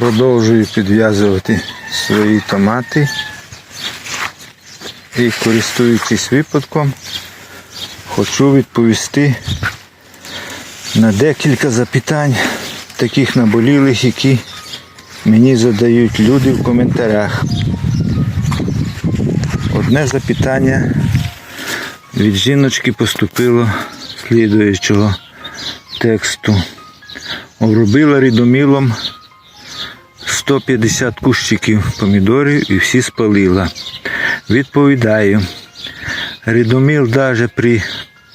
Продовжую підв'язувати свої томати. І користуючись випадком, хочу відповісти на декілька запитань, таких наболілих, які мені задають люди в коментарях. Одне запитання від жіночки поступило слідуючого тексту. Обробила рідомілом 150 кущиків помідорів і всі спалила. Відповідаю, рідоміл навіть при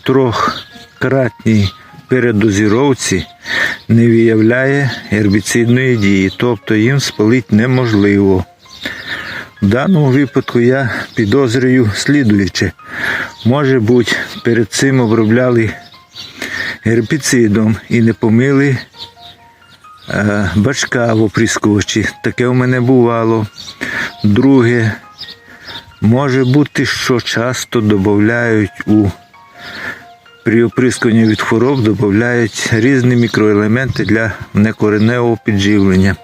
трьохкратній передозіровці не виявляє гербіцидної дії, тобто їм спалити неможливо. В даному випадку я підозрюю слідуюче. Може бути, перед цим обробляли гербіцидом і не помили бачка в оприскувачі. Таке у мене бувало. Друге, може бути, що часто додають у при оприскуванні від хвороб додають різні мікроелементи для некореневого підживлення.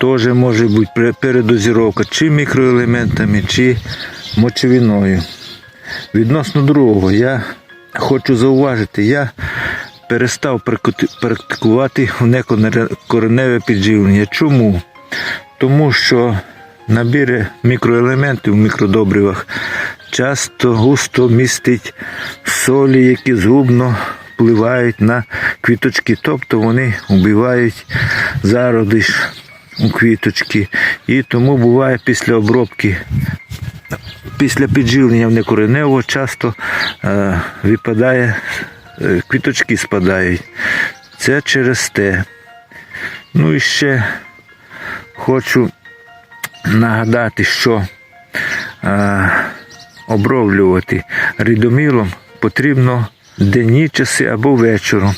Теж може бути передозіровка чи мікроелементами, чи мочевиною. Відносно другого, я хочу зауважити, я перестав практикувати- некореневе підживлення. Чому? Тому що набір мікроелементів в мікродобривах часто густо містить солі, які згубно впливають на квіточки, тобто вони вбивають зародиш у квіточки. І тому буває після обробки після підживлення в некоренево часто е, випадає, квіточки спадають. Це через те. Ну і ще хочу нагадати, що е, обровлювати рідомілом потрібно денні часи або вечором.